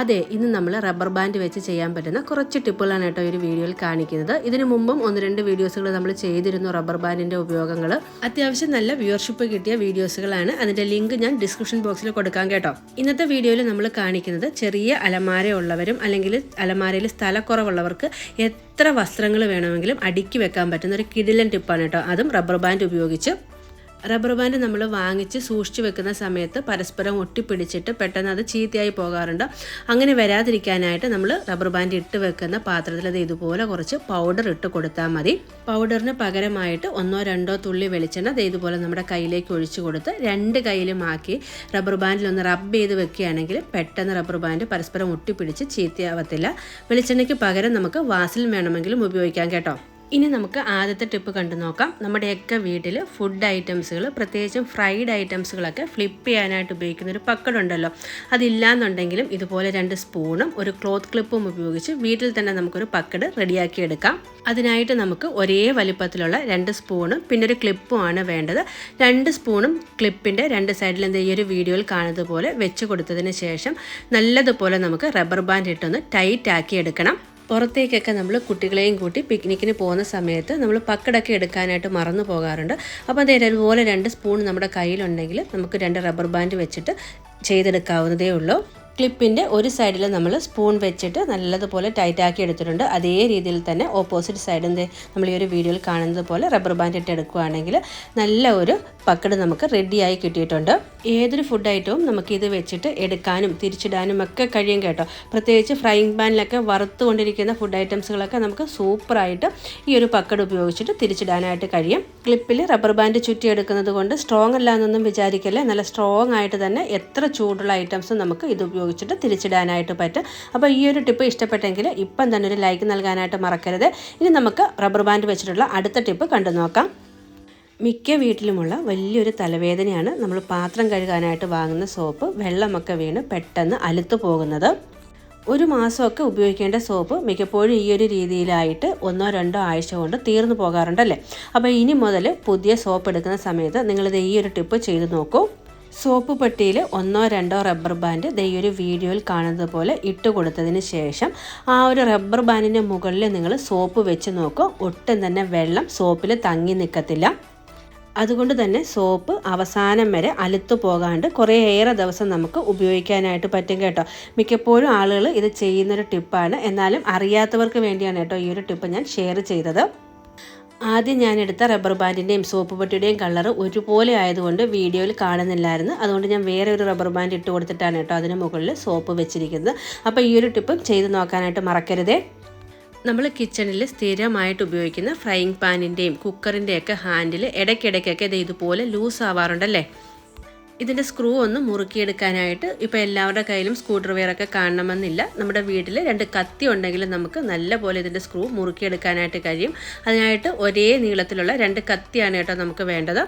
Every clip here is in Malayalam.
അതെ ഇന്ന് നമ്മൾ റബ്ബർ ബാൻഡ് വെച്ച് ചെയ്യാൻ പറ്റുന്ന കുറച്ച് ടിപ്പുകളാണ് കേട്ടോ ഒരു വീഡിയോയിൽ കാണിക്കുന്നത്. ഇതിനു മുമ്പും ഒന്ന് രണ്ട് വീഡിയോസുകൾ നമ്മൾ ചെയ്തിരുന്നു റബ്ബർ ബാൻഡിന്റെ ഉപയോഗങ്ങൾ അത്യാവശ്യം നല്ല വ്യൂവർഷിപ്പ് കിട്ടിയ വീഡിയോസുകളാണ്. അതിന്റെ ലിങ്ക് ഞാൻ ഡിസ്ക്രിപ്ഷൻ ബോക്സിൽ കൊടുക്കാം കേട്ടോ. ഇന്നത്തെ വീഡിയോയിൽ നമ്മൾ കാണിക്കുന്നത് ചെറിയ അലമാര ഉള്ളവരും അല്ലെങ്കിൽ അലമാരയിൽ സ്ഥലക്കുറവുള്ളവർക്ക് എത്ര വസ്ത്രങ്ങൾ വേണമെങ്കിലും അടുക്കി വെക്കാൻ പറ്റുന്ന ഒരു കിടിലൻ ടിപ്പാണ് കേട്ടോ. അതും റബ്ബർ ബാൻഡ് ഉപയോഗിച്ച്. റബ്ബർ ബാൻഡ് നമ്മൾ വാങ്ങിച്ച് സൂക്ഷിച്ചു വെക്കുന്ന സമയത്ത് പരസ്പരം ഒട്ടിപ്പിടിച്ചിട്ട് പെട്ടെന്ന് അത് ചീത്തയായി പോകാറുണ്ട്. അങ്ങനെ വരാതിരിക്കാനായിട്ട് നമ്മൾ റബ്ബർ ബാൻഡ് ഇട്ട് വെക്കുന്ന പാത്രത്തിൽ അത് ഇതുപോലെ കുറച്ച് പൗഡർ ഇട്ട് കൊടുത്താൽ മതി. പൗഡറിന് പകരമായിട്ട് ഒന്നോ രണ്ടോ തുള്ളി വെളിച്ചെണ്ണ അത് ഇതുപോലെ നമ്മുടെ കയ്യിലേക്ക് ഒഴിച്ചു കൊടുത്ത് രണ്ട് കയ്യിലുമാക്കി റബ്ബർ ബാൻഡിൽ ഒന്ന് റബ്ബ് ചെയ്ത് വെക്കുകയാണെങ്കിൽ പെട്ടെന്ന് റബ്ബർ ബാൻഡ് പരസ്പരം ഒട്ടിപ്പിടിച്ച് ചീത്തയാവത്തില്ല. വെളിച്ചെണ്ണയ്ക്ക് പകരം നമുക്ക് വാസിൽ വേണമെങ്കിലും ഉപയോഗിക്കാം കേട്ടോ. ഇനി നമുക്ക് ആദ്യത്തെ ടിപ്പ് കണ്ടു നോക്കാം. നമ്മുടെയൊക്കെ വീട്ടിൽ ഫുഡ് ഐറ്റംസുകൾ പ്രത്യേകിച്ചും ഫ്രൈഡ് ഐറ്റംസുകളൊക്കെ ഫ്ലിപ്പ് ചെയ്യാനായിട്ട് ഉപയോഗിക്കുന്ന ഒരു പക്കടുണ്ടല്ലോ. അതില്ലാന്നുണ്ടെങ്കിലും ഇതുപോലെ രണ്ട് സ്പൂണും ഒരു ക്ലോത്ത് ക്ലിപ്പും ഉപയോഗിച്ച് വീട്ടിൽ തന്നെ നമുക്കൊരു പക്കട് റെഡിയാക്കി എടുക്കാം. അതിനായിട്ട് നമുക്ക് ഒരേ വലിപ്പത്തിലുള്ള രണ്ട് സ്പൂണും പിന്നെ ഒരു ക്ലിപ്പുമാണ് വേണ്ടത്. രണ്ട് സ്പൂണും ക്ലിപ്പിന്റെ രണ്ട് സൈഡിൽ എന്താ ഈ ഒരു വീഡിയോയിൽ കാണുന്നത് പോലെ വെച്ച് കൊടുത്തതിന് ശേഷം നല്ലതുപോലെ നമുക്ക് റബ്ബർ ബാൻഡ് ഇട്ടൊന്ന് ടൈറ്റ് ആക്കി എടുക്കണം. പുറത്തേക്കൊക്കെ നമ്മൾ കുട്ടികളെയും കൂട്ടി പിക്നിക്കിന് പോകുന്ന സമയത്ത് നമ്മൾ പക്കടൊക്കെ എടുക്കാനായിട്ട് മറന്നു പോകാറുണ്ട്. അപ്പോൾ അതേ അതുപോലെ രണ്ട് സ്പൂൺ നമ്മുടെ കയ്യിലുണ്ടെങ്കിൽ നമുക്ക് രണ്ട് റബ്ബർ ബാൻഡ് വെച്ചിട്ട് ചെയ്തെടുക്കാവുന്നതേ ഉള്ളൂ. ക്ലിപ്പിന്റെ ഒരു സൈഡിൽ നമ്മൾ സ്പൂൺ വെച്ചിട്ട് നല്ലതുപോലെ ടൈറ്റാക്കി എടുത്തിട്ടുണ്ട്. അതേ രീതിയിൽ തന്നെ ഓപ്പോസിറ്റ് സൈഡിന്റെ നമ്മൾ ഈ ഒരു വീഡിയോയിൽ കാണുന്നത് പോലെ റബ്ബർ ബാൻഡ് ഇട്ട് എടുക്കുകയാണെങ്കിൽ നല്ല ഒരു പക്കട് നമുക്ക് റെഡിയായി കിട്ടിയിട്ടുണ്ട്. ഏതൊരു ഫുഡ് ഐറ്റവും നമുക്കിത് വെച്ചിട്ട് എടുക്കാനും തിരിച്ചിടാനും ഒക്കെ കഴിയും കേട്ടോ. പ്രത്യേകിച്ച് ഫ്രൈയിങ് പാനിലൊക്കെ വറുത്തുകൊണ്ടിരിക്കുന്ന ഫുഡ് ഐറ്റംസുകളൊക്കെ നമുക്ക് സൂപ്പറായിട്ട് ഈ ഒരു പക്കട് ഉപയോഗിച്ചിട്ട് തിരിച്ചിടാനായിട്ട് കഴിയും. ക്ലിപ്പിൽ റബ്ബർ ബാൻഡ് ചുറ്റി എടുക്കുന്നത് കൊണ്ട് സ്ട്രോങ് അല്ല എന്നൊന്നും വിചാരിക്കല്ലേ? നല്ല സ്ട്രോങ് ആയിട്ട് തന്നെ എത്ര ചൂടുള്ള ഐറ്റംസും നമുക്ക് ഇത് ഉപയോഗിച്ചിട്ട് തിരിച്ചിടാനായിട്ട് പറ്റും. അപ്പോൾ ഈ ഒരു ടിപ്പ് ഇഷ്ടപ്പെട്ടെങ്കിൽ ഇപ്പം തന്നെ ഒരു ലൈക്ക് നൽകാനായിട്ട് മറക്കരുത്. ഇനി നമുക്ക് റബ്ബർ ബാൻഡ് വെച്ചിട്ടുള്ള അടുത്ത ടിപ്പ് കണ്ടു നോക്കാം. മിക്ക വീട്ടിലുമുള്ള വലിയൊരു തലവേദനയാണ് നമ്മൾ പാത്രം കഴുകാനായിട്ട് വാങ്ങുന്ന സോപ്പ്. വെള്ളമൊക്കെ വീണ് പെട്ടെന്ന് അലുത്തു പോകുന്നത്. ഒരു മാസമൊക്കെ ഉപയോഗിക്കേണ്ട സോപ്പ് മിക്കപ്പോഴും ഈ ഒരു രീതിയിലായിട്ട് ഒന്നോ രണ്ടോ ആഴ്ച കൊണ്ട് തീർന്നു പോകാറുണ്ടല്ലേ? അപ്പോൾ ഇനി മുതൽ പുതിയ സോപ്പ് എടുക്കുന്ന സമയത്ത് നിങ്ങളിത് ഈ ഒരു ടിപ്പ് ചെയ്ത് നോക്കൂ. സോപ്പ് പെട്ടിയിൽ ഒന്നോ രണ്ടോ റബ്ബർ ബാൻഡ് ദേ ഒരു വീഡിയോയിൽ കാണുന്നത് പോലെ ഇട്ട് കൊടുത്തതിന് ശേഷം ആ ഒരു റബ്ബർ ബാൻഡിന്റെ മുകളിൽ നിങ്ങൾ സോപ്പ് വെച്ച് നോക്കുക ഒട്ടും തന്നെ വെള്ളം സോപ്പിൽ തങ്ങി നിൽക്കത്തില്ല. അതുകൊണ്ട് തന്നെ സോപ്പ് അവസാനം വരെ അലുത്തു പോകാണ്ട് കുറേയേറെ ദിവസം നമുക്ക് ഉപയോഗിക്കാനായിട്ട് പറ്റും കേട്ടോ. മിക്കപ്പോഴും ആളുകൾ ഇത് ചെയ്യുന്നൊരു ടിപ്പാണ്. എന്നാലും അറിയാത്തവർക്ക് വേണ്ടിയാണ് കേട്ടോ ഈ ഒരു ടിപ്പ് ഞാൻ ഷെയർ ചെയ്തത്. ആദ്യം ഞാൻ എടുത്ത റബ്ബർ ബാൻഡിന്റെയും സോപ്പ് പെട്ടിയുടെയും കളർ ഒരുപോലെ ആയതുകൊണ്ട് വീഡിയോയിൽ കാണുന്നില്ലായിരുന്നു. അതുകൊണ്ട് ഞാൻ വേറെ ഒരു റബ്ബർ ബാൻഡ് ഇട്ട് കൊടുത്തിട്ടാണ് കേട്ടോ അതിന് മുകളിൽ സോപ്പ് വെച്ചിരിക്കുന്നത്. അപ്പോൾ ഈ ഒരു ടിപ്പും ചെയ്ത് നോക്കാനായിട്ട് മറക്കരുതേ. നമ്മൾ കിച്ചണിൽ സ്ഥിരമായിട്ട് ഉപയോഗിക്കുന്ന ഫ്രൈയിങ് പാനിന്റെയും കുക്കറിന്റെയൊക്കെ ഹാൻഡിൽ ഇടയ്ക്കിടയ്ക്കൊക്കെ ഇത് ഇതുപോലെ ലൂസ് ആവാറുണ്ടല്ലേ ഇതിന്റെ സ്ക്രൂ ഒന്ന് മുറുക്കിയെടുക്കാനായിട്ട് ഇപ്പോൾ എല്ലാവരുടെ കയ്യിലും സ്ക്രൂ വെയറൊക്കെ കാണണമെന്നില്ല. നമ്മുടെ വീട്ടിൽ രണ്ട് കത്തി ഉണ്ടെങ്കിൽ നമുക്ക് നല്ല പോലെ ഇതിന്റെ സ്ക്രൂ മുറുക്കിയെടുക്കാനായിട്ട് കഴിയും. അതിനായിട്ട് ഒരേ നീളത്തിലുള്ള രണ്ട് കത്തിയാണ് കേട്ടോ നമുക്ക് വേണ്ടത്.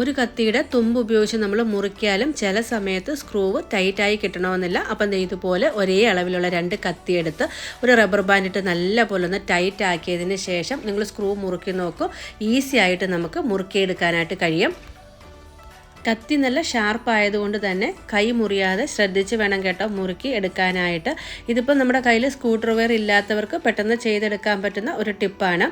ഒരു കത്തിയുടെ തുമ്പ് ഉപയോഗിച്ച് നമ്മൾ മുറിക്കാലും ചില സമയത്ത് സ്ക്രൂവ് ടൈറ്റായി കിട്ടണമെന്നില്ല. അപ്പം ഇതുപോലെ ഒരേ അളവിലുള്ള രണ്ട് കത്തി എടുത്ത് ഒരു റബ്ബർ ബാൻഡ് ഇട്ട് നല്ല പോലെ ഒന്ന് ടൈറ്റ് ആക്കിയതിന് ശേഷം നിങ്ങൾ സ്ക്രൂ മുറുക്കി നോക്കും. ഈസി ആയിട്ട് നമുക്ക് മുറുക്കിയെടുക്കാനായിട്ട് കഴിയും. കത്തി നല്ല ഷാർപ്പ് ആയതുകൊണ്ട് തന്നെ കൈ മുറിയാതെ ശ്രദ്ധിച്ച് വേണം കേട്ടോ മുറുക്കി എടുക്കാനായിട്ട്. ഇതിപ്പോൾ നമ്മുടെ കയ്യിൽ സ്കൂട്ടർ വെയർ ഇല്ലാത്തവർക്ക് പെട്ടെന്ന് ചെയ്തെടുക്കാൻ പറ്റുന്ന ഒരു ടിപ്പാണ്.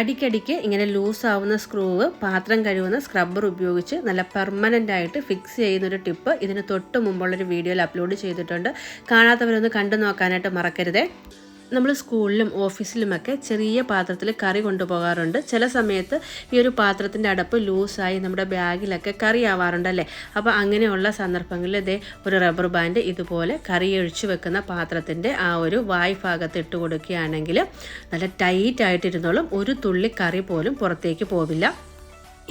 അടിക്കടിക്ക് ഇങ്ങനെ ലൂസാവുന്ന സ്ക്രൂവ് പാത്രം കഴുകുന്ന സ്ക്രബ്ബർ ഉപയോഗിച്ച് നല്ല പെർമനന്റ് ആയിട്ട് ഫിക്സ് ചെയ്യുന്ന ഒരു ടിപ്പ് ഇതിന് തൊട്ട് മുമ്പുള്ളൊരു വീഡിയോയിൽ അപ്ലോഡ് ചെയ്തിട്ടുണ്ട്. കാണാത്തവരൊന്ന് കണ്ടു നോക്കാനായിട്ട് മറക്കരുതേ. നമ്മൾ സ്കൂളിലും ഓഫീസിലുമൊക്കെ ചെറിയ പാത്രത്തിൽ കറി കൊണ്ടുപോകാറുണ്ട്. ചില സമയത്ത് ഈ ഒരു പാത്രത്തിന്റെ അടപ്പ് ലൂസായി നമ്മുടെ ബാഗിലൊക്കെ കറി ആവാറുണ്ടല്ലേ അപ്പോൾ അങ്ങനെയുള്ള സന്ദർഭങ്ങളിൽ ഇതേ ഒരു റബ്ബർ ബാൻഡ് ഇതുപോലെ കറി ഒഴിച്ചു വെക്കുന്ന പാത്രത്തിന്റെ ആ ഒരു വായ് ഭാഗത്ത് ഇട്ട് കൊടുക്കുകയാണെങ്കിൽ നല്ല ടൈറ്റ് ആയിട്ടിരുന്നോളും ഒരു തുള്ളി കറി പോലും പുറത്തേക്ക് പോവില്ല.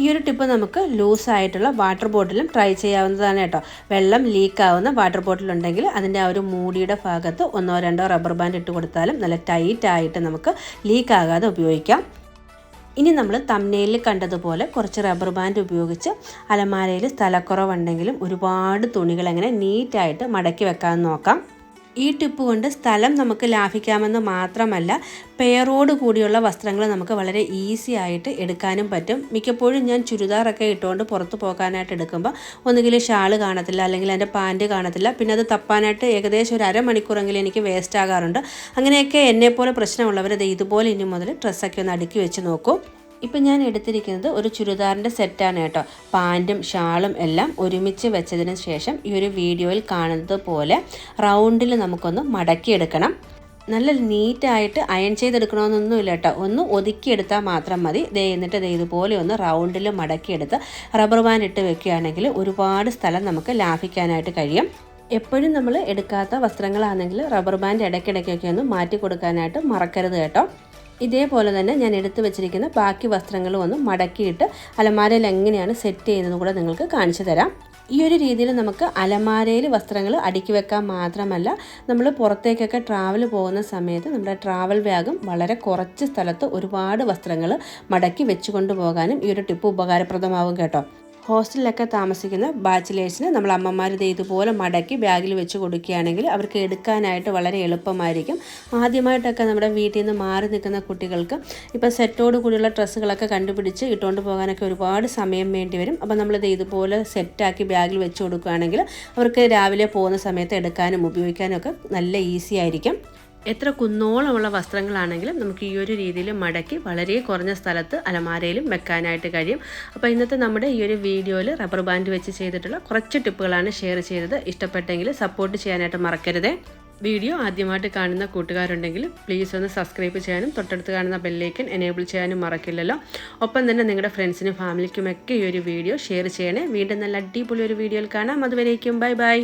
ഈ ഒരു ടിപ്പ് നമുക്ക് ലൂസ് ആയിട്ടുള്ള വാട്ടർ ബോട്ടിലും ട്രൈ ചെയ്യാവുന്നതാണ് കേട്ടോ. വെള്ളം ലീക്ക് ആവുന്ന വാട്ടർ ബോട്ടിൽ ഉണ്ടെങ്കിൽ അതിന്റെ ആ ഒരു മൂടിയുടെ ഭാഗത്ത് ഒന്നോ രണ്ടോ റബ്ബർ ബാൻഡ് ഇട്ട് കൊടുത്താലും നല്ല ടൈറ്റ് ആയിട്ട് നമുക്ക് ലീക്ക് ആകാതെ ഉപയോഗിക്കാം. ഇനി നമ്മൾ തമ്മനയിൽ കണ്ടതുപോലെ കുറച്ച് റബ്ബർ ബാൻഡ് ഉപയോഗിച്ച് അലമാരയിൽ സ്ഥലക്കുറവുണ്ടെങ്കിലും ഒരുപാട് തുണികൾ എങ്ങനെ നീറ്റായിട്ട് മടക്കി വെക്കാൻ നോക്കാം. ഈ ടിപ്പ് കൊണ്ട് സ്ഥലം നമുക്ക് ലാഭിക്കാമെന്ന് മാത്രമല്ല പെയറോട് കൂടിയുള്ള വസ്ത്രങ്ങൾ നമുക്ക് വളരെ ഈസി ആയിട്ട് എടുക്കാനും പറ്റും. മിക്കപ്പോഴും ഞാൻ ചുരിദാറൊക്കെ ഇട്ടുകൊണ്ട് പുറത്ത് പോകാനായിട്ട് എടുക്കുമ്പോൾ ഒന്നുകിൽ ഷാൾ കാണത്തില്ല അല്ലെങ്കിൽ എന്റെ പാന്റ് കാണത്തില്ല. പിന്നെ അത് തപ്പാനായിട്ട് ഏകദേശം ഒരു അരമണിക്കൂറെങ്കിലും എനിക്ക് വേസ്റ്റ് ആകാറുണ്ട് അങ്ങനെയൊക്കെ എന്നെപ്പോലെ പ്രശ്നമുള്ളവർ ഇതുപോലെ ഇനി മുതൽ ഡ്രസ്സൊക്കെ ഒന്ന് അടുക്കി വെച്ച് നോക്കൂ. ഇപ്പം ഞാൻ എടുത്തിരിക്കുന്നത് ഒരു ചുരിദാറിന്റെ സെറ്റാണ് കേട്ടോ. പാന്റും ഷാളും എല്ലാം ഒരുമിച്ച് വെച്ചതിന് ശേഷം ഈ ഒരു വീഡിയോയിൽ കാണുന്നത് പോലെ റൗണ്ടിൽ നമുക്കൊന്ന് മടക്കിയെടുക്കണം. നല്ല നീറ്റായിട്ട് അയൺ ചെയ്തെടുക്കണമെന്നൊന്നുമില്ല കേട്ടോ. ഒന്ന് ഒതുക്കിയെടുത്താൽ മാത്രം മതി. ദേ എന്നിട്ട് ദേ ഇതുപോലെ ഒന്ന് റൗണ്ടിൽ മടക്കിയെടുത്ത് റബ്ബർ ബാൻഡ് ഇട്ട് വെക്കുകയാണെങ്കിൽ ഒരുപാട് സ്ഥലം നമുക്ക് ലാഭിക്കാനായിട്ട് കഴിയും. എപ്പോഴും നമ്മൾ എടുക്കാത്ത വസ്ത്രങ്ങളാണെങ്കിൽ റബ്ബർ ബാൻഡ് ഇടയ്ക്കിടയ്ക്കൊക്കെ ഒന്ന് മാറ്റി കൊടുക്കാനായിട്ട് മറക്കരുത് കേട്ടോ. ഇതേപോലെ തന്നെ ഞാൻ എടുത്തു വെച്ചിരിക്കുന്ന ബാക്കി വസ്ത്രങ്ങളും ഒന്ന് മടക്കിയിട്ട് അലമാരയിൽ എങ്ങനെയാണ് സെറ്റ് ചെയ്യുന്നതെന്ന് കൂടെ നിങ്ങൾക്ക് കാണിച്ചു തരാം. ഈ ഒരു രീതിയിൽ നമുക്ക് അലമാരയിൽ വസ്ത്രങ്ങൾ അടുക്കി വെക്കാൻ മാത്രമല്ല നമ്മൾ പുറത്തേക്കൊക്കെ ട്രാവൽ പോകുന്ന സമയത്ത് നമ്മുടെ ട്രാവൽ ബാഗും വളരെ കുറച്ച് സ്ഥലത്ത് ഒരുപാട് വസ്ത്രങ്ങൾ മടക്കി വെച്ചുകൊണ്ട് പോകാനും ഈ ഒരു ടിപ്പ് ഉപകാരപ്രദമാവും കേട്ടോ. ഹോസ്റ്റലിലൊക്കെ താമസിക്കുന്ന ബാച്ചിലേഴ്സിന് നമ്മൾ അമ്മമാർ ഇത് ഇതുപോലെ മടക്കി ബാഗിൽ വെച്ച് കൊടുക്കുകയാണെങ്കിൽ അവർക്ക് എടുക്കാനായിട്ട് വളരെ എളുപ്പമായിരിക്കും. ആദ്യമായിട്ടൊക്കെ നമ്മുടെ വീട്ടിൽ നിന്ന് മാറി നിൽക്കുന്ന കുട്ടികൾക്ക് ഇപ്പോൾ സെറ്റോട് കൂടിയുള്ള ഡ്രസ്സുകളൊക്കെ കണ്ടുപിടിച്ച് ഇട്ടുകൊണ്ട് പോകാനൊക്കെ ഒരുപാട് സമയം വേണ്ടി വരും. അപ്പോൾ നമ്മളിത് ഇതുപോലെ സെറ്റാക്കി ബാഗിൽ വെച്ച് കൊടുക്കുകയാണെങ്കിൽ അവർക്ക് രാവിലെ പോകുന്ന സമയത്ത് എടുക്കാനും ഉപയോഗിക്കാനും ഒക്കെ നല്ല ഈസി ആയിരിക്കും. എത്ര കുന്നോളമുള്ള വസ്ത്രങ്ങളാണെങ്കിലും നമുക്ക് ഈ ഒരു രീതിയിൽ മടക്കി വളരെ കുറഞ്ഞ സ്ഥലത്ത് അലമാരയിലും വെക്കാനായിട്ട് കഴിയും. അപ്പോൾ ഇന്നത്തെ നമ്മുടെ ഈ ഒരു വീഡിയോയിൽ റബ്ബർ ബാൻഡ് വെച്ച് ചെയ്തിട്ടുള്ള കുറച്ച് ടിപ്പുകളാണ് ഷെയർ ചെയ്തത്. ഇഷ്ടപ്പെട്ടെങ്കിൽ സപ്പോർട്ട് ചെയ്യാനായിട്ട് മറക്കരുതേ. വീഡിയോ ആദ്യമായിട്ട് കാണുന്ന കൂട്ടുകാരുണ്ടെങ്കിൽ പ്ലീസ് ഒന്ന് സബ്സ്ക്രൈബ് ചെയ്യാനും തൊട്ടടുത്ത് കാണുന്ന ബെല്ലേക്കൻ എനേബിൾ ചെയ്യാനും മറക്കില്ലല്ലോ. ഒപ്പം തന്നെ നിങ്ങളുടെ ഫ്രണ്ട്സിനും ഫാമിലിക്കുമൊക്കെ ഈ ഒരു വീഡിയോ ഷെയർ ചെയ്യണേ. വീണ്ടും നല്ല അടിപൊളി ഒരു വീഡിയോയിൽ കാണാം. അതുവരേക്കും ബൈ ബൈ.